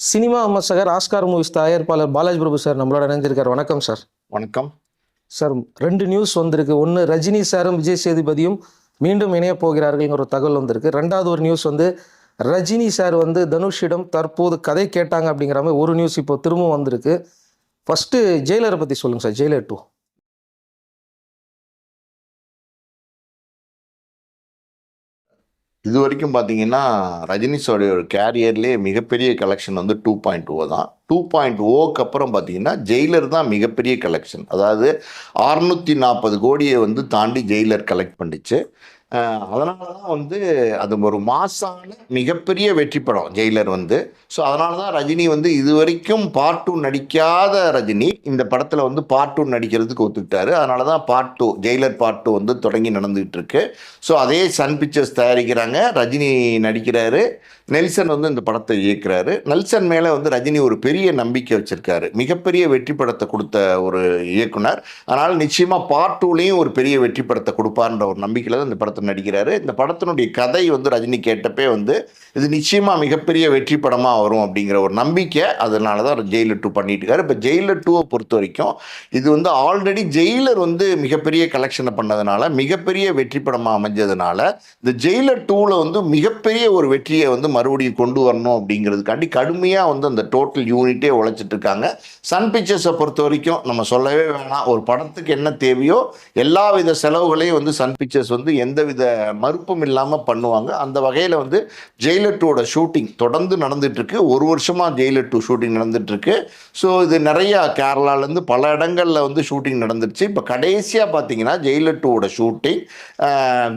Cinema விமர்சகர் Oscar movies தயாரிப்பாளர் பாலாஜி பிரபு sir நம்மளோட இணைஞ்சிருக்கார் வணக்கம் சார். வணக்கம். சார் ரெண்டு நியூஸ் வந்திருக்கு. ஒன்று ரஜினி சாரும் விஜய் சேதுபதியும் மீண்டும் இணையப் போகிறார்கள்ங்கிற ஒரு தகவல் வந்திருக்கு. ரெண்டாவது ஒரு நியூஸ் வந்து ரஜினி சார் வந்து தனுஷிடம் தற்போது கதை கேட்டாங்க அப்படிங்கிற மாதிரி ஒரு நியூஸ் இப்போ திரும்பவும் வந்திருக்கு. ஃபஸ்ட்டு ஜெயிலரை பற்றி சொல்லுங்கள் சார். Jailer two. இது வரைக்கும் பார்த்தீங்கன்னா ரஜினிஸோடைய ஒரு கேரியர்லேயே மிகப்பெரிய கலெக்ஷன் வந்து டூ பாயிண்ட் ஓ தான். டூ பாயிண்ட் ஓக்கு அப்புறம் பார்த்தீங்கன்னா ஜெயிலர் தான் மிகப்பெரிய கலெக்ஷன் அதாவது அறுநூற்றி நாற்பது கோடியை வந்து தாண்டி ஜெயிலர் கலெக்ட் பண்ணிச்சு. அதனால தான் வந்து அது ஒரு மாசான மிகப்பெரிய வெற்றி படம் ஜெயிலர் வந்து. ஸோ அதனால தான் ரஜினி வந்து இது வரைக்கும் பார்ட் டூ நடிக்காத ரஜினி இந்த படத்தில் வந்து பார்ட் டூ நடிக்கிறதுக்கு ஒத்துக்கிட்டாரு. அதனால தான் part two Jailer part two வந்து தொடங்கி நடந்துகிட்டு இருக்கு. ஸோ அதே சன் பிக்சர்ஸ் தயாரிக்கிறாங்க. ரஜினி நடிக்கிறாரு. நெல்சன் வந்து இந்த படத்தை இயக்குறாரு. நெல்சன் மேலே வந்து ரஜினி ஒரு பெரிய நம்பிக்கை வச்சுருக்காரு. மிகப்பெரிய வெற்றி படத்தை கொடுத்த ஒரு இயக்குனர். அதனால் நிச்சயமாக பார்ட் டூலேயும் ஒரு பெரிய வெற்றி படத்தை கொடுப்பார்ன்ற ஒரு நம்பிக்கையில் தான் இந்த படத்தை நடிக்கிறாரு. இந்த படத்தினுடைய கதை வந்து ரஜினி கேட்டப்பே வந்து இது நிச்சயமாக மிகப்பெரிய வெற்றி படமாக வரும் அப்படிங்கிற ஒரு நம்பிக்கை அதனால தான் ஜெயிலர் டூ பண்ணிட்டு இருக்காரு. இப்போ ஜெயிலர் டூவை பொறுத்த வரைக்கும் இது வந்து ஆல்ரெடி ஜெயிலர் வந்து மிகப்பெரிய கலெக்ஷனை பண்ணதுனால மிகப்பெரிய வெற்றி படமாக அமைஞ்சதுனால இந்த ஜெயிலர் டூவில் வந்து மிகப்பெரிய ஒரு வெற்றியை வந்து மறுபடியும் கொண்டு வரணும் அப்படிங்கிறதுக்காண்டி கடுமையாக வந்து அந்த டோட்டல் யூனிட்டே உழைச்சிட்டு இருக்காங்க. சன் பிக்சர்ஸை பொறுத்த வரைக்கும் நம்ம சொல்லவே வேணாம். ஒரு படத்துக்கு என்ன தேவையோ எல்லா வித செலவுகளையும் வந்து சன் பிக்சர்ஸ் வந்து எந்தவித மறுப்பும் இல்லாமல் பண்ணுவாங்க. அந்த வகையில் வந்து ஜெயிலர் டூவோட ஷூட்டிங் தொடர்ந்து நடந்துகிட்ருக்கு ஒரு வருஷமாக ஜெயிலர் டூ ஷூட்டிங் நடந்துட்டுருக்கு ஸோ இது நிறையா கேரளாலேருந்து பல இடங்களில் வந்து ஷூட்டிங் நடந்துருச்சு. இப்போ கடைசியாக பார்த்தீங்கன்னா ஜெயிலர் டூவோட ஷூட்டிங்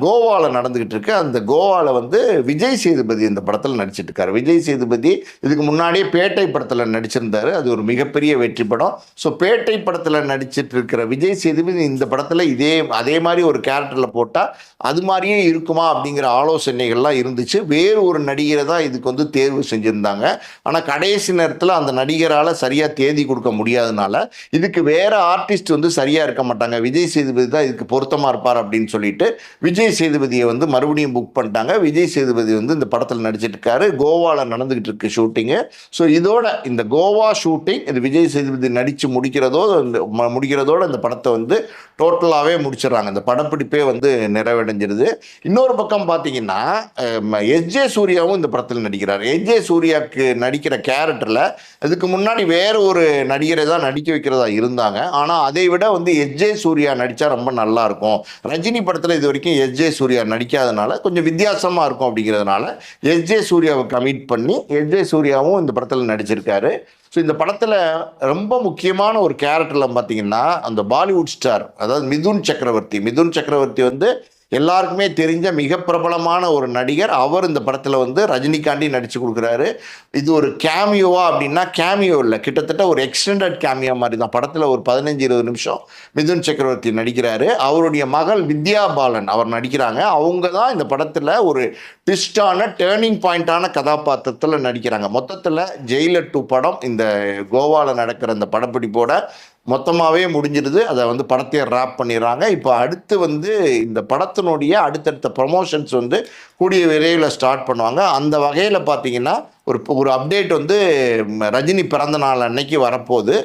கோவாவில் நடந்துக்கிட்டு இருக்கு. அந்த கோவாவில் வந்து விஜய் சேதுபதி இந்த படத்தில் நடிச்சிட்டு இருக்காரு விஜய் சேதுபதி இதுக்கு முன்னாடியே பேட்டை படத்தில் நடிச்சிருந்தாரு. அது ஒரு மிகப்பெரிய வெற்றி படம். ஸோ பேட்டை படத்தில் நடிச்சிட்டு இருக்கிற விஜய் சேதுபதி இந்த படத்தில் இதே அதே மாதிரி ஒரு கேரக்டரில் போட்டால் அது மாதிரியே இருக்குமா அப்படிங்கிற ஆலோசனைகள்லாம் இருந்துச்சு. வேறு ஒரு நடிகரை தான் இதுக்கு வந்து தேர்வு செஞ்சுருந்தாங்க. ஆனால் கடைசி நேரத்தில் அந்த நடிகரால் சரியாக தேதி கொடுக்க முடியாதனால இதுக்கு வேற ஆர்டிஸ்ட் வந்து சரியாக இருக்க மாட்டாங்க. விஜய் சேதுபதி தான் இதுக்கு பொருத்தமாக இருப்பார் அப்படின்னு சொல்லிட்டு விஜய் சேதுபதியை வந்து மறுபடியும் புக் பண்ணிட்டாங்க. விஜய் சேதுபதி வந்து இந்த படத்தில் நடிச்சிட்டு இருக்காரு கோவாவில் நடந்துகிட்டு இருக்கு ஷூட்டிங்கு. ஸோ இதோட இந்த கோவா ஷூட்டிங் இது விஜய் சேதுபதி நடித்து முடிக்கிறதோ இந்த ம- முடிக்கிறதோட இந்த படத்தை வந்து டோட்டலாகவே முடிச்சிடுறாங்க. இந்த படப்பிடிப்பே வந்து நிறைவடைஞ்சிருது. இன்னொரு பக்கம் பார்த்தீங்கன்னா எஸ்ஜே சூர்யாவும் இந்த படத்தில் நடிக்கிறார். எஸ்ஜே சூர்யாவுக்கு நடிக்கிற கேரக்டரில் இதுக்கு முன்னாடி வேற ஒரு நடிகரை தான் நடிக்க வைக்கிறதா இருந்தாங்க. ஆனால் அதை விட வந்து எஸ்ஜே சூர்யா நடித்தா ரொம்ப நல்லா இருக்கும். ரஜினி படத்தில் இது வரைக்கும் எஸ்ஜே சூர்யா நடிக்காதனால கொஞ்சம் வித்தியாசமாக இருக்கும் அப்படிங்கிறதுனால எஸ்ஜே சூர்யாவை கமிட் பண்ணி எஜே சூர்யாவும் இந்த படத்தில் நடிச்சிருக்காரு. ஸோ இந்த படத்தில் ரொம்ப முக்கியமான ஒரு கேரக்டரில் பார்த்தீங்கன்னா அந்த பாலிவுட் ஸ்டார் அதாவது மிதுன் சக்கரவர்த்தி. மிதுன் சக்கரவர்த்தி வந்து எல்லாருக்குமே தெரிஞ்ச மிக பிரபலமான ஒரு நடிகர். அவர் இந்த படத்தில் வந்து ரஜினிகாண்டி நடித்து கொடுக்குறாரு. இது ஒரு கேமியோவா அப்படின்னா கேமியோ இல்லை. கிட்டத்தட்ட ஒரு எக்ஸ்டெண்டட் கேமியோ மாதிரி தான் படத்தில் ஒரு பதினஞ்சு இருபது நிமிஷம் மிதுன் சக்கரவர்த்தி நடிக்கிறாரு. அவருடைய மகள் வித்யா பாலன் அவர் நடிக்கிறாங்க. அவங்க தான் இந்த படத்தில் ஒரு ட்விஸ்டான டேர்னிங் பாயிண்டான கதாபாத்திரத்தில் நடிக்கிறாங்க. மொத்தத்தில் ஜெயிலர் டூ படம் இந்த கோவாவில் நடக்கிற இந்த படப்பிடிப்போட மொத்தமாகவே முடிஞ்சிருது. அதை வந்து படத்தையே ரேப் பண்ணிடுறாங்க. இப்போ அடுத்து வந்து இந்த படத்தினுடைய அடுத்தடுத்த ப்ரமோஷன்ஸ் வந்து கூடிய விரைவில் ஸ்டார்ட் பண்ணுவாங்க. அந்த வகையில் பார்த்தீங்கன்னா ஒரு ஒரு அப்டேட் வந்து ரஜினி பிறந்த நாள் அன்னைக்கு வரப்போகுது.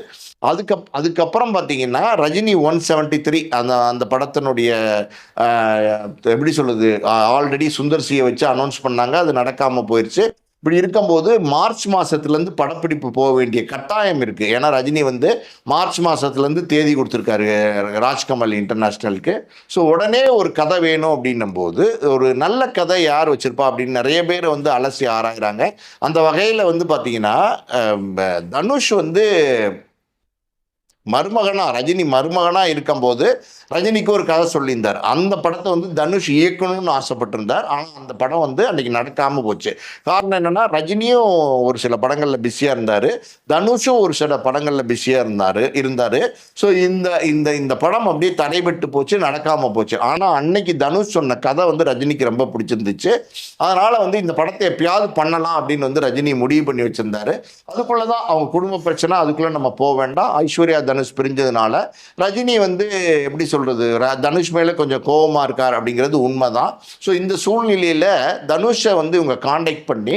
அதுக்கப் அதுக்கப்புறம் பார்த்தீங்கன்னா ரஜினி ஒன் செவன்ட்டி த்ரீ அந்த அந்த படத்தினுடைய எப்படி சொல்லுது ஆல்ரெடி சுந்தர்சியை வச்சு அனௌன்ஸ் பண்ணாங்க. அது நடக்காமல் போயிடுச்சு இப்படி இருக்கும்போது மார்ச் மாதத்துலேருந்து படப்பிடிப்பு போக வேண்டிய கட்டாயம் இருக்குது ஏன்னா ரஜினி வந்து மார்ச் மாதத்துலேருந்து தேதி கொடுத்துருக்காரு ராஜ்கமல் இன்டர்நேஷ்னலுக்கு. ஸோ உடனே ஒரு கதை வேணும் அப்படின்னும் போது ஒரு நல்ல கதை யார் வச்சுருப்பா அப்படின்னு நிறைய பேர் வந்து அலசி ஆராய்கிறாங்க அந்த வகையில் வந்து பார்த்தீங்கன்னா தனுஷ் வந்து மருமகனாக ரஜினி மருமகனாக இருக்கும்போது ரஜினிக்கு ஒரு கதை சொல்லியிருந்தார். அந்த படத்தை வந்து தனுஷ் இயக்கணும்னு ஆசைப்பட்டிருந்தார். ஆனால் அந்த படம் வந்து அன்றைக்கி நடக்காமல் போச்சு. காரணம் என்னென்னா ரஜினியும் ஒரு சில படங்களில் பிஸியாக இருந்தார். தனுஷும் ஒரு சில படங்களில் பிஸியாக இருந்தார் இருந்தார். ஸோ இந்த இந்த இந்த படம் அப்படியே தடைபட்டு போச்சு நடக்காமல் போச்சு. ஆனால் அன்னைக்கு தனுஷ் சொன்ன கதை வந்து ரஜினிக்கு ரொம்ப பிடிச்சிருந்துச்சு. அதனால் வந்து இந்த படத்தை எப்பயாவது பண்ணலாம் அப்படின்னு வந்து ரஜினி முடிவு பண்ணி வச்சுருந்தாரு. அதுக்குள்ளே தான் அவங்க குடும்ப பிரச்சனை அதுக்குள்ளே நம்ம போக வேண்டாம். ஐஸ்வர்யா தனுஷ் தனுஷ் பிரிஞ்சதுனால ரஜினி வந்து எப்படி சொல்கிறது தனுஷ் மேலே கொஞ்சம் கோபமாக இருக்கார் அப்படிங்கிறது உண்மை தான் ஸோ இந்த சூழ்நிலையில் தனுஷை வந்து இவங்க காண்டாக்ட் பண்ணி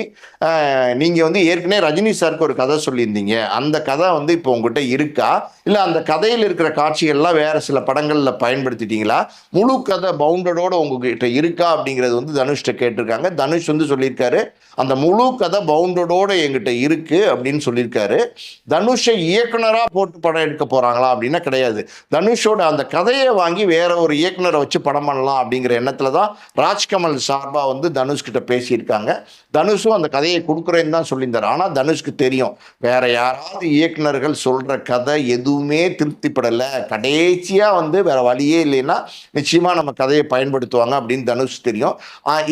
நீங்கள் வந்து ஏற்கனவே ரஜினி சாருக்கு ஒரு கதை சொல்லியிருந்தீங்க. அந்த கதை வந்து இப்போ உங்ககிட்ட இருக்கா? இல்லை அந்த கதையில் இருக்கிற காட்சிகள்லாம் வேறு சில படங்களில் பயன்படுத்திட்டீங்களா? முழு கதை பவுண்டடோட உங்ககிட்ட இருக்கா அப்படிங்கிறது வந்து தனுஷ்ட கேட்டிருக்காங்க. தனுஷ் வந்து சொல்லியிருக்காரு அந்த முழு கதை பவுண்டடோடு எங்கிட்ட இருக்குது அப்படின்னு சொல்லியிருக்காரு. தனுஷை இயக்குனராக போட்டு படம் எடுக்க போகிறாங்களா அப்படின்னா கிடையாது. தனுஷோட அந்த கதையை வாங்கி வேற ஒரு இயக்குனரை வச்சு படம் பண்ணலாம் அப்படிங்கிற எண்ணத்துல தான் ராஜ்கமல் சார்பா வந்து தனுஷ் கிட்ட பேசியிருக்காங்க. தனுஷும் அந்த கதையை கொடுக்குறேன்னு தான் சொல்லியிருந்தார். ஆனால் தனுஷ்க்கு தெரியும். வேற யாராவது இயக்குனர்கள் சொல்ற கதை எதுவுமே திருப்திப்படலை. கடைசியாக வந்து வேற வழியே இல்லைன்னா நிச்சயமா நம்ம கதையை பயன்படுத்துவாங்க அப்படின்னு தனுஷ் தெரியும்.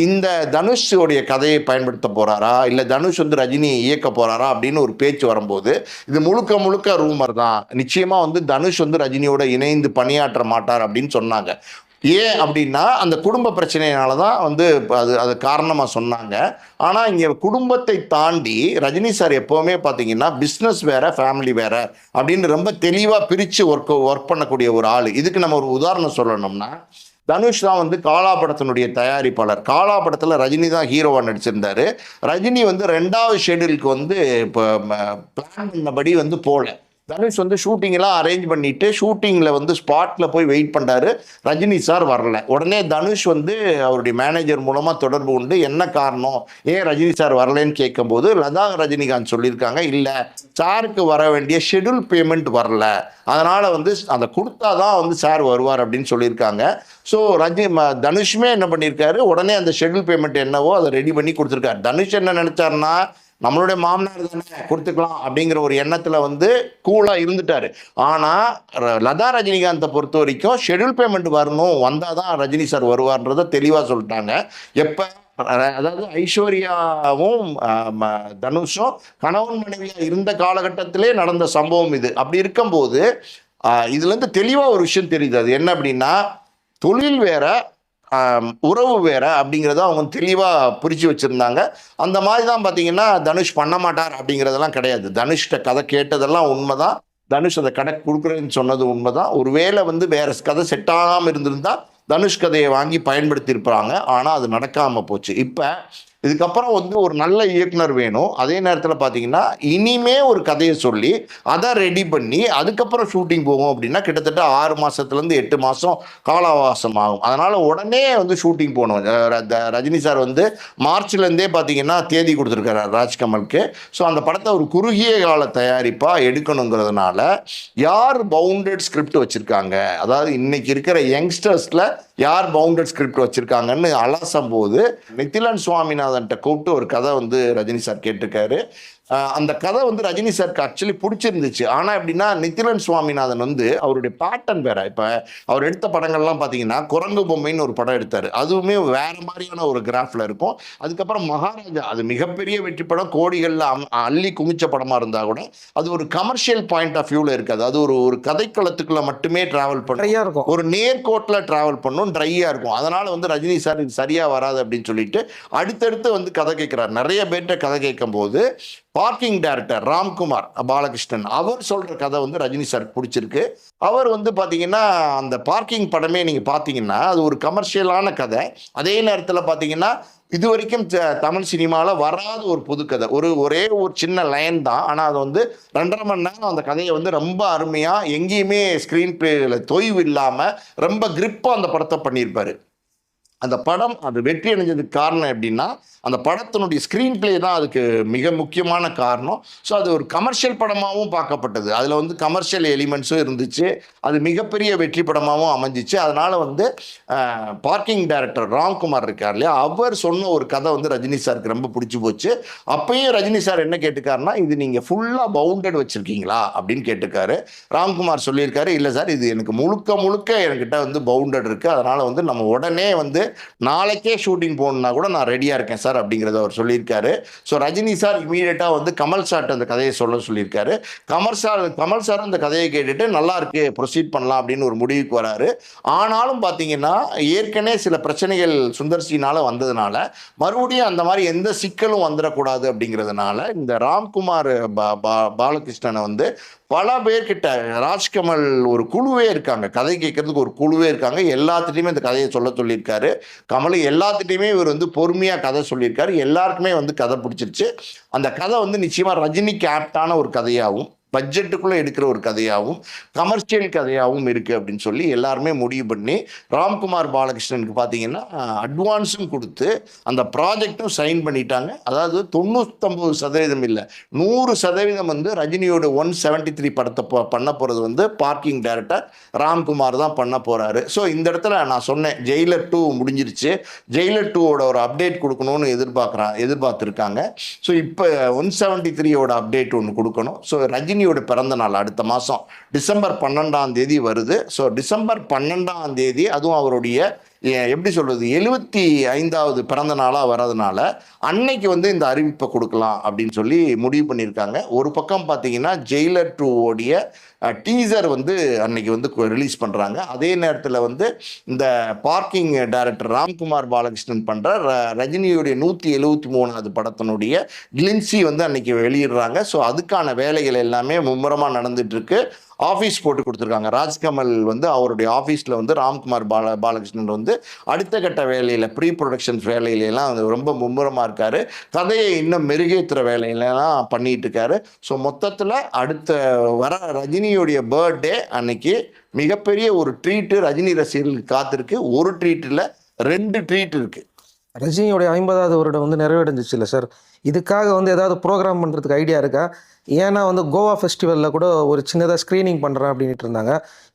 இந்த தனுஷோடைய கதையை பயன்படுத்த போறாரா? இல்லை தனுஷ் வந்து ரஜினியை இயக்க போறாரா அப்படின்னு ஒரு பேச்சு வரும்போது இது முழுக்க முழுக்க ரூமர் தான். நிச்சயமா வந்து தனுஷ் வந்து ரஜினியோட இணைந்து பணியாற்ற மாட்டார்? அப்படின்னு சொன்னாங்க. ஏன் அப்படின்னா அந்த குடும்ப பிரச்சனையினால தான் வந்து அது அது காரணமாக சொன்னாங்க. ஆனால் இங்கே குடும்பத்தை தாண்டி ரஜினி சார் எப்போவுமே பார்த்தீங்கன்னா பிஸ்னஸ் வேற ஃபேமிலி வேற அப்படின்னு ரொம்ப தெளிவாக பிரித்து ஒர்க் ஒர்க் பண்ணக்கூடிய ஒரு ஆள். இதுக்கு நம்ம ஒரு உதாரணம் சொல்லணும்னா தனுஷ் தான் வந்து காலா படத்தினுடைய தயாரிப்பாளர். காலா படத்தில் ரஜினி தான் ஹீரோவாக நடிச்சிருந்தாரு. ரஜினி வந்து ரெண்டாவது ஷெடியூலுக்கு வந்து இப்போ பிளான் பண்ணபடி வந்து போகல தனுஷ் வந்து ஷூட்டிங்கெல்லாம் அரேஞ்ச் பண்ணிட்டு ஷூட்டிங்கில் வந்து ஸ்பாட்டில் போய் வெயிட் பண்ணுறாரு ரஜினி சார் வரல. உடனே தனுஷ் வந்து அவருடைய மேனேஜர் மூலமாக தொடர்பு கொண்டு என்ன காரணம்? ஏன் ரஜினி சார் வரலன்னு கேட்கும்போது லதா ரஜினிகாந்த் சொல்லியிருக்காங்க இல்லை சாருக்கு வர வேண்டிய ஷெட்யூல் பேமெண்ட் வரல. அதனால் வந்து அதை கொடுத்தா தான் வந்து சார் வருவார் அப்படின்னு சொல்லியிருக்காங்க. ஸோ ரஜினி தனுஷுமே என்ன பண்ணியிருக்காரு உடனே அந்த ஷெட்யூல் பேமெண்ட் என்னவோ அதை ரெடி பண்ணி கொடுத்துருக்காரு. தனுஷ் என்ன நினச்சாருன்னா நம்மளுடைய மாமனார் தானே கொடுத்துக்கலாம் அப்படிங்கிற ஒரு எண்ணத்தில் வந்து கூலாக இருந்துட்டார். ஆனால் லதா ரஜினிகாந்தை பொறுத்த வரைக்கும் ஷெட்யூல் பேமெண்ட் வரணும் வந்தால் தான் ரஜினி சார் வருவார்ன்றத தெளிவாக சொல்லிட்டாங்க. எப்போ அதாவது ஐஸ்வர்யாவும் தனுஷும் கணவன் மனைவியாக இருந்த காலகட்டத்திலே நடந்த சம்பவம் இது. அப்படி இருக்கும்போது இதுலேருந்து தெளிவாக ஒரு விஷயம் தெரியுது. அது என்ன அப்படின்னா தொழில் வேற உறவு வேற அப்படிங்கிறத அவங்க தெளிவாக புரிச்சு வச்சுருந்தாங்க. அந்த மாதிரி தான் பார்த்தீங்கன்னா தனுஷ் பண்ண மாட்டார் அப்படிங்கிறதெல்லாம் கிடையாது. தனுஷ்கிட்ட கதை கேட்டதெல்லாம் உண்மை தான் தனுஷ் அதை கடை கொடுக்குறேன்னு சொன்னது உண்மை தான் ஒருவேளை வந்து வேற கதை செட் ஆகாமல் இருந்திருந்தால் தனுஷ் கதையை வாங்கி பயன்படுத்தியிருப்பாங்க. ஆனால் அது நடக்காமல் போச்சு. இப்போ இதுக்கப்புறம் வந்து ஒரு நல்ல இயக்குனர் வேணும். அதே நேரத்தில் பார்த்தீங்கன்னா இனிமே ஒரு கதையை சொல்லி அதை ரெடி பண்ணி அதுக்கப்புறம் ஷூட்டிங் போகும் அப்படின்னா கிட்டத்தட்ட ஆறு மாதத்துலேருந்து எட்டு மாதம் காலாவாசம் ஆகும் அதனால் உடனே வந்து ஷூட்டிங் போகணும். த- ரஜினி சார் வந்து மார்ச்லேருந்தே பார்த்தீங்கன்னா தேதி கொடுத்துருக்காரு ராஜ்கமலுக்கு. ஸோ அந்த படத்தை ஒரு குறுகிய கால தயாரிப்பாக எடுக்கணுங்கிறதுனால யார் பவுண்டட் ஸ்கிரிப்ட் வச்சுருக்காங்க? அதாவது இன்னைக்கு இருக்கிற யங்ஸ்டர்ஸில் யார் பவுண்டட் ஸ்கிரிப்ட் வச்சுருக்காங்கன்னு அலாசம் போது நித்திலன் சுவாமிநாதன்ட்ட கூப்பிட்டு ஒரு கதை வந்து ரஜினி சார் கேட்டிருக்காரு. அந்த கதை வந்து ரஜினி சாருக்கு ஆக்சுவலி பிடிச்சிருந்துச்சு. ஆனால் எப்படின்னா நித்திலன் சுவாமிநாதன் வந்து அவருடைய பேட்டர்ன் வேற. இப்போ அவர் எடுத்த படங்கள்லாம் பார்த்தீங்கன்னா குரங்கு பொம்மைன்னு ஒரு படம் எடுத்தார். அதுவுமே வேற மாதிரியான ஒரு கிராஃபில் இருக்கும். அதுக்கப்புறம் மகாராஜா அது மிகப்பெரிய வெற்றி படம். கோடிகளில் அம்- அள்ளி குமிச்ச படமாக இருந்தால் கூட அது ஒரு கமர்ஷியல் பாயிண்ட் ஆஃப் வியூவில் இருக்காது. அது ஒரு ஒரு கதைக்களத்துக்குள்ள மட்டுமே டிராவல் பண்ணும். இருக்கும். ஒரு நேர்கோட்டில் டிராவல் பண்ணும். ட்ரையாக இருக்கும். அதனால் வந்து ரஜினி சார் இது சரியாக வராது அப்படின்னு சொல்லிட்டு அடுத்தடுத்து வந்து கதை கேட்குறாரு நிறைய பேர்கிட்ட கதை கேட்கும்போது பார்க்கிங் டைரக்டர் ராம்குமார் பாலகிருஷ்ணன். அவர் சொல்கிற கதை வந்து ரஜினி சார் பிடிச்சிருக்கு. அவர் வந்து பார்த்தீங்கன்னா அந்த பார்க்கிங் படமே நீங்கள் பார்த்தீங்கன்னா அது ஒரு கமர்ஷியலான கதை. அதே நேரத்தில் பார்த்தீங்கன்னா இது வரைக்கும் த- தமிழ் சினிமாவில் வராத ஒரு புதுக்கதை ஒரு ஒரே ஒரு சின்ன லைன் தான். ஆனால் அது வந்து ரெண்டரை மணி நேரம் அந்த கதையை வந்து ரொம்ப அருமையாக எங்கேயுமே ஸ்க்ரீன் பிளேயில் தொய்வு இல்லாமல் ரொம்ப கிரிப்பாக அந்த படத்தை பண்ணியிருப்பாரு. அந்த படம் அது வெற்றி அடைஞ்சதுக்கு காரணம் எப்படின்னா அந்த படத்தினுடைய ஸ்க்ரீன் பிளே தான் அதுக்கு மிக முக்கியமான காரணம். ஸோ அது ஒரு கமர்ஷியல் படமாகவும் பார்க்கப்பட்டது. அதில் வந்து கமர்ஷியல் எலிமெண்ட்ஸும் இருந்துச்சு. அது மிகப்பெரிய வெற்றி படமாகவும் அமைஞ்சிச்சு. அதனால் வந்து பார்க்கிங் டைரக்டர் ராம்குமார் இருக்கார் இல்லையா? அவர் சொன்ன ஒரு கதை வந்து ரஜினி சாருக்கு ரொம்ப பிடிச்சி போச்சு. அப்பயும் ரஜினி சார் என்ன கேட்டுக்காருன்னா இது நீங்கள் ஃபுல்லாக பவுண்டட் வச்சுருக்கீங்களா? அப்படின்னு கேட்டுக்காரு. ராம்குமார் சொல்லியிருக்காரு இல்லை சார் இது எனக்கு முழுக்க முழுக்க என்கிட்ட வந்து பவுண்டட் இருக்குது அதனால் வந்து நம்ம உடனே வந்து நாளைக்கே ஷூட்டிங் போகணுன்னா கூட நான் ரெடியாக இருக்கேன் சார் அப்படிங்கிறத அவர் சொல்லியிருக்காரு. ஸோ ரஜினி சார் இமீடியட்டாக வந்து கமல் சார்ட்ட அந்த கதையை சொல்ல சொல்லியிருக்காரு. கமல் சார் கமல் சார் அந்த கதையை கேட்டுட்டு நல்லா இருக்கு ப்ரொசீட் பண்ணலாம் அப்படின்னு ஒரு முடிவுக்கு வராரு. ஆனாலும் பார்த்தீங்கன்னா ஏற்கனவே சில பிரச்சனைகள் சுந்தர்சினால் வந்ததுனால மறுபடியும் அந்த மாதிரி எந்த சிக்கலும் வந்துடக்கூடாது அப்படிங்கிறதுனால இந்த ராம்குமார் பா- பா- பாலகிருஷ்ணனை வந்து பல பேர்கிட்ட ராஜ்கமல் ஒரு குழுவே இருக்காங்க. கதை கேட்கறதுக்கு ஒரு குழுவே இருக்காங்க. எல்லாத்துட்டையுமே இந்த கதையை சொல்ல சொல்லியிருக்காரு. கமல் எல்லாத்துட்டையுமே இவர் வந்து பொறுமையாக கதை சொல்லியிருக்காரு. எல்லாருக்குமே வந்து கதை பிடிச்சிருச்சு. அந்த கதை வந்து நிச்சயமாக ரஜினிக்கு ஆப்டான ஒரு கதையாகவும் பட்ஜெட்டுக்குள்ளே எடுக்கிற ஒரு கதையாகவும் கமர்ஷியல் கதையாகவும் இருக்குது அப்படின்னு சொல்லி எல்லாருமே முடிவு பண்ணி ராம்குமார் பாலகிருஷ்ணனுக்கு பார்த்தீங்கன்னா அட்வான்ஸும் கொடுத்து அந்த ப்ராஜெக்டும் சைன் பண்ணிட்டாங்க. அதாவது தொண்ணூற்றம்பது சதவீதம் இல்லை நூறு சதவீதம் வந்து ரஜினியோட ஒன் செவன்ட்டி த்ரீ படத்தை பண்ண போகிறது வந்து பார்க்கிங் டைரக்டர் ராம்குமார் தான் பண்ண போகிறாரு ஸோ இந்த இடத்துல நான் சொன்னேன் ஜெயிலர் டூ முடிஞ்சிருச்சு. ஜெயிலர் டூவோட ஒரு அப்டேட் கொடுக்கணும்னு எதிர்பார்க்குறான் எதிர்பார்த்துருக்காங்க. ஸோ இப்போ ஒன் செவன்ட்டி த்ரீயோட அப்டேட் ஒன்று கொடுக்கணும். ஸோ ரஜினி ரஜினியோட பிறந்த நாள் அடுத்த மாதம் டிசம்பர் பன்னெண்டாம் தேதி வருது. ஸோ டிசம்பர் பன்னெண்டாம் தேதி அதுவும் அவருடைய எப்படி சொல்கிறது எழுபத்தி ஐந்தாவது பிறந்த நாளாக வர்றதுனால அன்னைக்கு வந்து இந்த அறிவிப்பை கொடுக்கலாம் அப்படின்னு சொல்லி முடிவு பண்ணியிருக்காங்க. ஒரு பக்கம் பார்த்தீங்கன்னா ஜெயிலர் டூவோடைய டீசர் வந்து அன்னைக்கு வந்து ரிலீஸ் பண்ணுறாங்க அதே நேரத்தில் வந்து இந்த பார்க்கிங் டைரக்டர் ராம்குமார் பாலகிருஷ்ணன் பண்ணுற ரஜினியுடைய நூற்றி எழுபத்தி மூணாவது படத்தினுடைய கிளின்சி வந்து அன்னைக்கு வெளியிடுறாங்க. ஸோ அதுக்கான வேலைகள் எல்லாமே மும்முரமாக நடந்துகிட்ருக்கு ஆஃபீஸ் போட்டு கொடுத்துருக்காங்க. ராஜ்கமல் வந்து அவருடைய ஆஃபீஸில் வந்து ராம்குமார் பால பாலகிருஷ்ணன் வந்து அடுத்த கட்ட வேலையில் ப்ரீ ப்ரொடக்ஷன்ஸ் வேலையிலலாம் வந்து ரொம்ப மும்முரமாக இருக்கார். கதையை இன்னும் மெருகேற்றுற வேலையிலலாம் பண்ணிட்டு இருக்காரு ஸோ மொத்தத்தில் அடுத்த வர ரஜினியுடைய பர்த்டே அன்னைக்கு மிகப்பெரிய ஒரு ட்ரீட்டு ரஜினி ரசிகர்களுக்கு காத்திருக்கு. ஒரு ட்ரீட் இல்லை ரெண்டு ட்ரீட் இருக்கு. ரஜினியோடைய ஐம்பதாவது வருடம் வந்து நிறைவடைஞ்சிச்சு இல்லை சார் இதுக்காக வந்து ஏதாவது ப்ரோக்ராம் பண்ணுறதுக்கு ஐடியா இருக்கா? ஏன்னா வந்து கோவா ஃபெஸ்டிவலில் கூட ஒரு சின்னதாக ஸ்க்ரீனிங் பண்ணுறேன் அப்படின்ட்டு இருந்தாங்க.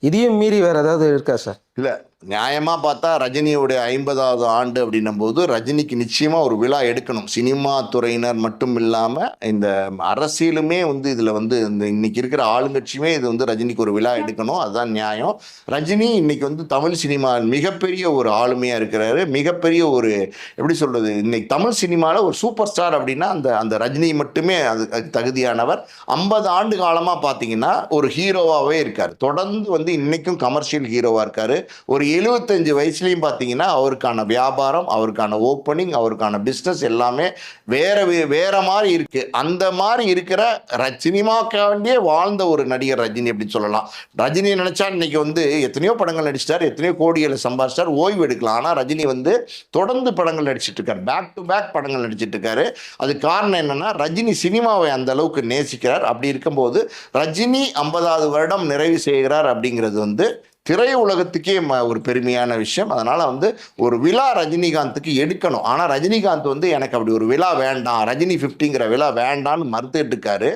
இதையும் மீறி வேறு ஏதாவது இருக்கா சார் இல்லை நியாயமாக பார்த்தா ரஜினியோடைய ஐம்பதாவது ஆண்டு அப்படின்னும் போது ரஜினிக்கு நிச்சயமாக ஒரு விழா எடுக்கணும். சினிமா துறையினர் மட்டும் இல்லாமல் இந்த அரசியலுமே வந்து இதில் வந்து இந்த இன்னைக்கு இருக்கிற ஆளுங்கட்சியுமே இது வந்து ரஜினிக்கு ஒரு விழா எடுக்கணும். அதுதான் நியாயம். ரஜினி இன்னைக்கு வந்து தமிழ் சினிமா மிகப்பெரிய ஒரு ஆளுமையாக இருக்கிறாரு. மிகப்பெரிய ஒரு எப்படி சொல்கிறது இன்னைக்கு தமிழ் சினிமாவில் ஒரு சூப்பர் ஸ்டார் அப்படின்னா அந்த அந்த ரஜினி மட்டுமே அது அதுக்கு தகுதியானவர். ஐம்பது ஆண்டு காலமாக பார்த்தீங்கன்னா ஒரு ஹீரோவாகவே இருக்கார். தொடர்ந்து வந்து இன்னைக்கும் கமர்ஷியல் ஹீரோவாக இருக்கார். ஒரு எழுபத்தஞ்சு வயசுலேயும் பார்த்தீங்கன்னா அவருக்கான வியாபாரம் அவருக்கான ஓப்பனிங் அவருக்கான பிஸ்னஸ் எல்லாமே வேற வே- வேற மாதிரி இருக்குது அந்த மாதிரி இருக்கிற ரஜினிமாக்காண்டியே சினிமாக்காண்டியே வாழ்ந்த ஒரு நடிகர் ரஜினி அப்படின்னு சொல்லலாம். ரஜினி நினச்சா இன்னைக்கு வந்து எத்தனையோ படங்கள் நடிச்சிட்டார் எத்தனையோ கோடிகளை சம்பாதிச்சிட்டார் ஓய்வு எடுக்கலாம். ஆனால் ரஜினி வந்து தொடர்ந்து படங்கள் நடிச்சிட்டு இருக்காரு. பேக் டு பேக் படங்கள் நடிச்சிட்டு இருக்காரு. அது காரணம் என்னன்னா ரஜினி சினிமாவை அந்த அளவுக்கு நேசிக்கிறார். அப்படி இருக்கும்போது ரஜினி ஐம்பதாவது வருடம் நிறைவு செய்கிறார் அப்படிங்கிறது வந்து திரையுலகத்துக்கே ம ஒரு பெருமையான விஷயம். அதனால் வந்து ஒரு விழா ரஜினிகாந்துக்கு எடுக்கணும். ஆனால் ரஜினிகாந்த் வந்து எனக்கு அப்படி ஒரு விழா வேண்டாம். ரஜினி ஃபிஃப்டிங்கிற விழா வேண்டான்னு மறுத்துட்டு இருக்காரு.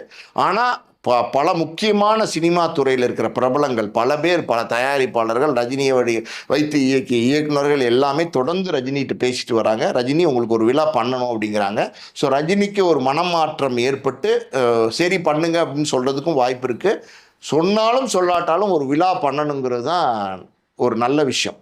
ஆனால் ப பல முக்கியமான சினிமா துறையில் இருக்கிற பிரபலங்கள் பல பேர் பல தயாரிப்பாளர்கள் ரஜினியை வழி வைத்து இயக்கிய இயக்குனர்கள் எல்லாமே தொடர்ந்து ரஜினிகிட்ட பேசிட்டு வராங்க. ரஜினி உங்களுக்கு ஒரு விழா பண்ணணும் அப்படிங்கிறாங்க. ஸோ ரஜினிக்கு ஒரு மனமாற்றம் ஏற்பட்டு சரி பண்ணுங்க அப்படின்னு சொல்கிறதுக்கும் வாய்ப்பு இருக்குது சொன்னாலும் சொல்லாட்டாலும் ஒரு விழா பண்ணணுங்கிறது தான் ஒரு நல்ல விஷயம்.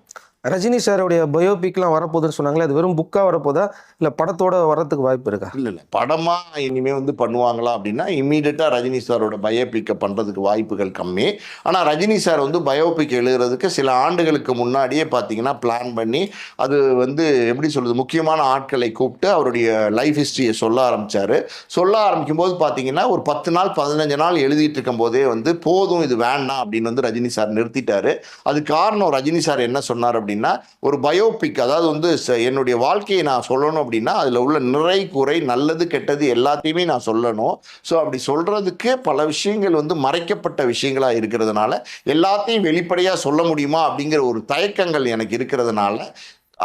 ரஜினி சாருடைய பயோபிக்லாம் வரப்போகுதுன்னு சொன்னாங்களே அது வெறும் புக்காக வரப்போதா? இல்லை படத்தோட வரத்துக்கு வாய்ப்பு இருக்கா? இல்லை இல்லை. படமாக இனிமேல் வந்து பண்ணுவாங்களா அப்படின்னா இம்மீடியட்டாக ரஜினி சாரோட பயோபிக்கை பண்ணுறதுக்கு வாய்ப்புகள் கம்மி. ஆனால் ரஜினி சார் வந்து பயோபிக் எழுதுறதுக்கு சில ஆண்டுகளுக்கு முன்னாடியே பார்த்தீங்கன்னா பிளான் பண்ணி அது வந்து எப்படி சொல்கிறது முக்கியமான ஆட்களை கூப்பிட்டு அவருடைய லைஃப் ஹிஸ்ட்ரியை சொல்ல ஆரம்பித்தார் சொல்ல ஆரம்பிக்கும் போது பார்த்தீங்கன்னா ஒரு பத்து நாள் பதினஞ்சு நாள் எழுதிட்டு இருக்கும் போதே வந்து போதும் இது வேண்டாம் அப்படின்னு வந்து ரஜினி சார் நிறுத்திட்டாரு. அது காரணம் ரஜினி சார் என்ன சொன்னார் அப்படின்னு ஒரு பயோபிக் அதாவது வந்து ச- என்னுடைய வாழ்க்கையை நான் சொல்லணும் அப்படின்னா அதில் உள்ள நிறை குறை நல்லது கெட்டது எல்லாத்தையுமே நான் சொல்லணும். ஸோ அப்படி சொல்கிறதுக்கு பல விஷயங்கள் வந்து மறைக்கப்பட்ட விஷயங்களாக இருக்கிறதுனால எல்லாத்தையும் வெளிப்படையாக சொல்ல முடியுமா அப்படிங்கிற ஒரு தயக்கங்கள் எனக்கு இருக்கிறதுனால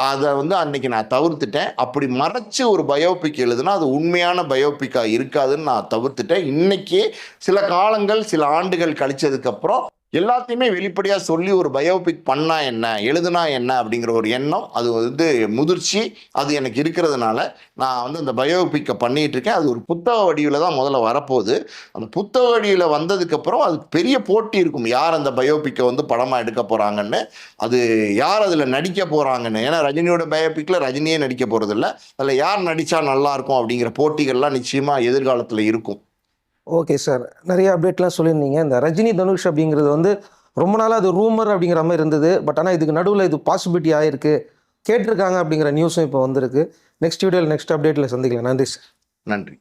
அதை வந்து அன்னைக்கு நான் தவிர்த்துட்டேன். அப்படி மறைச்சு ஒரு பயோபிக் எழுதுனா அது உண்மையான பயோபிக்காக இருக்காதுன்னு நான் தவிர்த்துட்டேன். இன்னைக்கு சில காலங்கள் சில ஆண்டுகள் கழிச்சதுக்கப்புறம் எல்லாத்தையுமே வெளிப்படையாக சொல்லி ஒரு பயோபிக் பண்ணா என்ன எழுதுனா என்ன அப்படிங்கிற ஒரு எண்ணம் அது வந்து முதிர்ச்சி அது எனக்கு இருக்கிறதுனால நான் வந்து அந்த பயோபிக்கை பண்ணிகிட்டு இருக்கேன். அது ஒரு புத்தக வடிவில் தான் முதல்ல வரப்போகுது. அந்த புத்தக வடிவில் வந்ததுக்கப்புறம் அது பெரிய போட்டி இருக்கும். யார் அந்த பயோபிக்கை வந்து படமாக எடுக்க போகிறாங்கன்னு அது யார் அதில் நடிக்க போகிறாங்கன்னு ஏன்னா ரஜினியோட பயோபிக்கில் ரஜினியே நடிக்க போகிறதில்ல அதில் யார் நடித்தா நல்லாயிருக்கும் அப்படிங்கிற போட்டிகள்லாம் நிச்சயமாக எதிர்காலத்தில் இருக்கும். ஓகே சார் நிறைய அப்டேட்லாம் சொல்லியிருந்தீங்க. இந்த ரஜினி தனுஷ் அப்படிங்கிறது வந்து ரொம்ப நாளாக அது ரூமர் அப்படிங்கிற மாதிரி இருந்தது. பட் ஆனால் இதுக்கு நடுவில் இது பாசிபிலிட்டி ஆகிருக்கு கேட்டிருக்காங்க அப்படிங்கிற நியூஸும் இப்போ வந்திருக்கு. நெக்ஸ்ட் வீடியோவில் நெக்ஸ்ட் அப்டேட்டில் சந்திக்கலாம். நன்றி சார் நன்றி.